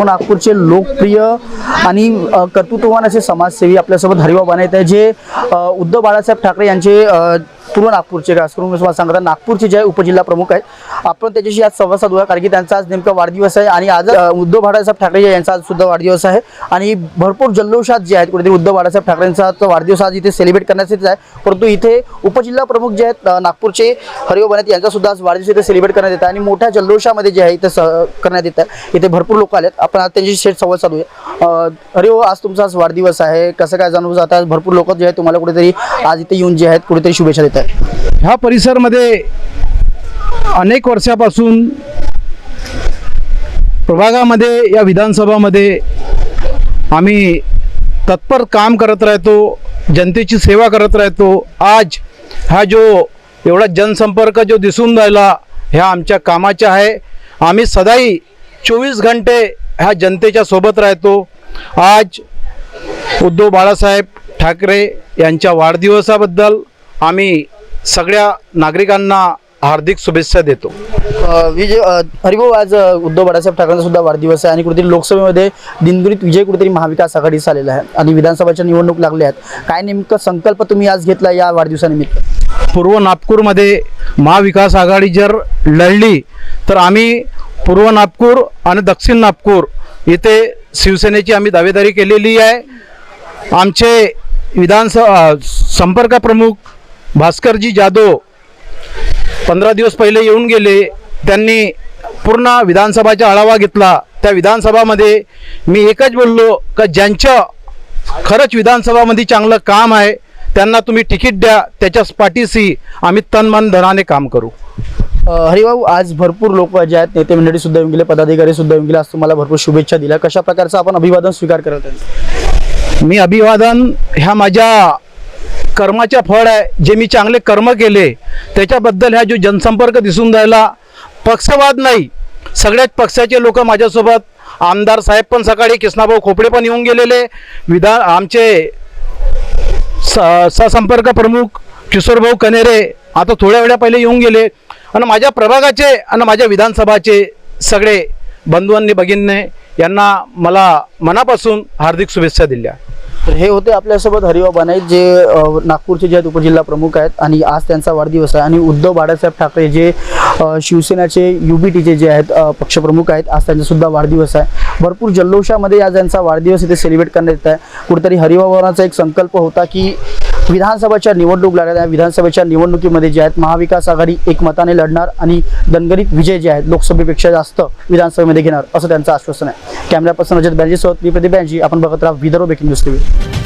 सर्व नागपूरचे लोकप्रिय आणि कर्तृत्ववान असे समाजसेवी आपल्यासोबत हरिभाऊ बनायत आहे जे उद्धव बाळासाहेब ठाकरे यांचे पूर्व नागपूरचे खास करून तुम्हाला सांगता नागपूरचे जे आहे उपजिल्हा प्रमुख आहेत आपण त्याच्याशी आज संवाद साधूया कारण की त्यांचा आज नेमका वाढदिवस आहे आणि आज उद्धव बाळासाहेब ठाकरे यांचा आज सुद्धा वाढदिवस आहे. आणि भरपूर जल्लोषात जे आहेत कुठेतरी उद्धव बाळासाहेब ठाकरेंचा वाढदिवस आज इथे सेलिब्रेट करण्यात आहे. परंतु इथे उपजिल्हा प्रमुख जे आहेत नागपूरचे हरिओ बनत यांचा सुद्धा आज वाढदिवस इथे सेलिब्रेट करण्यात येत आहे आणि मोठ्या जल्लोषामध्ये जे आहे इथे स- करण्यात येत आहे. इथे भरपूर लोक आलेत. आपण आज त्यांच्याशी शेट संवाद साधूया. हरिओ आज तुमचा आज वाढदिवस आहे. कसं काय जाणून जातात भरपूर लोक जे आहेत तुम्हाला कुठेतरी आज इथे येऊन जे आहेत कुठेतरी शुभेच्छा देतात ह्या परिसरमध्ये अनेक वर्षापासून प्रभागामध्ये या विधानसभामध्ये आम्ही तत्पर काम करत राहतो जनतेची सेवा करत राहतो. आज हा जो एवढा जनसंपर्क जो दिसून राहिला ह्या आमच्या कामाच्या आहे. आम्ही सदाही चोवीस घंटे ह्या जनतेच्या सोबत राहतो. आज उद्धव बाळासाहेब ठाकरे यांच्या वाढदिवसाबद्दल आम्ही सगळ्या नागरिकांना हार्दिक शुभेच्छा देतो. विजय हरिभाऊ आज उद्धव बाळासाहेब ठाकरेंचा सुद्धा वाढदिवस आहे आणि कुठेतरी लोकसभेमध्ये दिनदुरीत विजय कुठेतरी महाविकास आघाडीचा आलेला आहे आणि विधानसभाच्या निवडणूक लागल्या आहेत. काय नेमकं संकल्प तुम्ही आज घेतला या वाढदिवसानिमित्त? पूर्व नागपूरमध्ये महाविकास आघाडी जर लढली तर आम्ही पूर्व नागपूर आणि दक्षिण नागपूर येथे शिवसेनेची आम्ही दावेदारी केलेली आहे. आमचे विधानसभा संपर्क प्रमुख भास्करजी जाधव पंधरा दिवस पहिले येऊन गेले. त्यांनी पूर्ण विधानसभाचा आढावा घेतला. त्या विधानसभामध्ये मी एकच बोललो का ज्यांचं खरंच विधानसभामध्ये चांगलं काम आहे त्यांना तुम्ही तिकीट द्या त्याच्या पाठीशी आम्ही तनमन धनाने काम करू. हरिभाऊ आज भरपूर लोक जे आहेत नेते मंडळी सुद्धा येऊन गेले पदाधिकारी सुद्धा येऊन गेले. आज तुम्हाला भरपूर शुभेच्छा दिल्या. कशा प्रकारचं आपण अभिवादन स्वीकार करत मी अभिवादन ह्या माझ्या कर्माच्या फळ आहे. जे मी चांगले कर्म केले त्याच्याबद्दल ह्या जो जनसंपर्क दिसून राहिला पक्षवाद नाही. सगळ्याच पक्षाचे लोक माझ्यासोबत आमदार साहेब पण सकाळी कृष्णाभाऊ खोपडे पण येऊन गेलेले विधान आमचे स सहसंपर्क प्रमुख किशोरभाऊ कनेरे आता थोड्या वेळा पहिले येऊन गेले. आणि माझ्या प्रभागाचे आणि माझ्या विधानसभाचे सगळे बंधूंनी भगिनीने यांना मला मनापासून हार्दिक शुभेच्छा दिल्या. तर हे होते आपल्यासोबत हरिभाऊ बनाईत जे नागपूरचे जे आहेत उपजिल्हा प्रमुख आहेत आणि आज त्यांचा वाढदिवस आहे. आणि उद्धव बाळासाहेब ठाकरे जे अ, शिवसेनाचे युबीटीचे जे आहेत पक्षप्रमुख आहेत आज त्यांचासुद्धा वाढदिवस आहे. भरपूर जल्लोषामध्ये आज यांचा वाढदिवस इथे सेलिब्रेट करण्यात येत आहे. कुठेतरी हरिभाऊरांचा एक संकल्प होता की विधानसभाच्या निवडणूक लागल्या आहे विधानसभेच्या निवडणुकीमध्ये जे आहेत महाविकास आघाडी एक मताने लढणार आणि दणगणित विजय जे आहेत लोकसभेपेक्षा जास्त विधानसभेमध्ये घेणार असं त्यांचं आश्वासन आहे. कॅमेरा पर्सन रजत बॅनजी मी प्रदीप बॅनर्जी. आपण बघत राहा विदर्भ ब्रेकिंग न्यूज टीव्ही.